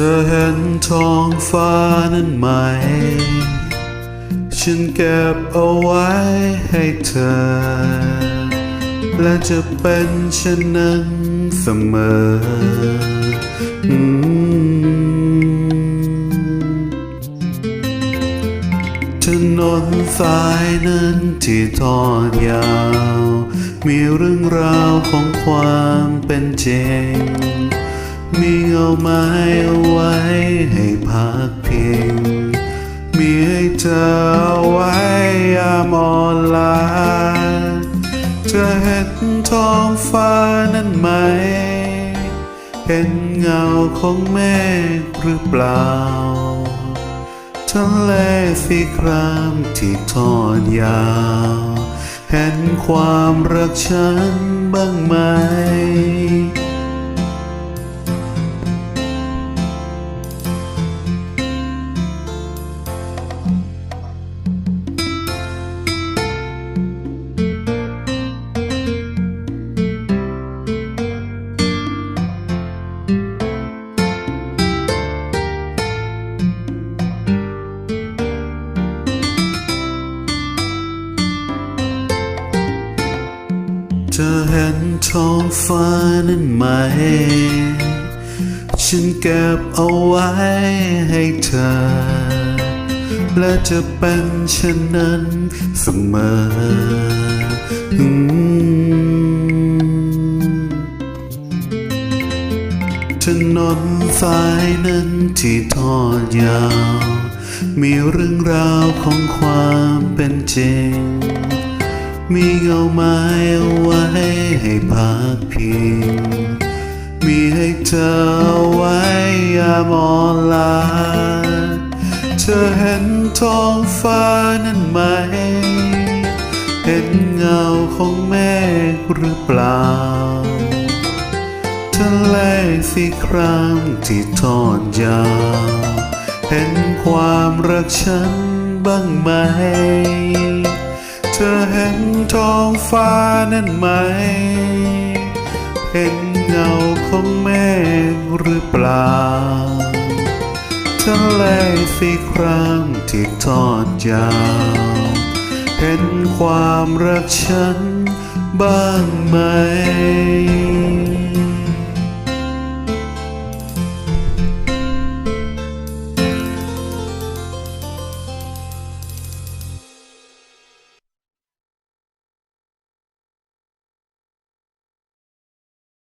ธอเห็นท้องฟ้านั้นไหม ฉันเก็บเอาไว้ให้เธอ และจะเป็นเช่นนั้นเสมอถนนสายนั้นที่ทอดยาว มีเรื่องราวของความเป็นจริง มีเงาไม้เอาไว้ให้พักพิง มีให้เธอเอาไว้ยามอ่อนล้าเธอเห็นท้องฟ้านั้นไหม เห็นเงาของเมฆหรือเปล่าทะเลสีครามที่ทอดยาว เห็นความรักฉันบ้างไหม ธอเห็นท้องฟ้านั้นไหม ฉันเก็บเอาไว้ให้เธอ และจะเป็นเช่นนั้นเสมอถนนสายนั้นที่ทอดยาว มีเรื่องราวของความเป็นจริง มีเงาไม้เอาไว้ให้พักพิง มีให้เธอเอไว้ยามอนลา เธอเห็นท้องฟ้านั้นไหม เห็นเงาของเมฆหรือเปล่า ทะเลสีครามที่ทอดยาว เห็นความรักฉันบ้างไหม ท้องฟ้านั้นไหม เห็นเงาของเมฆหรือเปล่าทะเลสีครามที่ทอดยาวเห็นความรักฉันบ้างไหม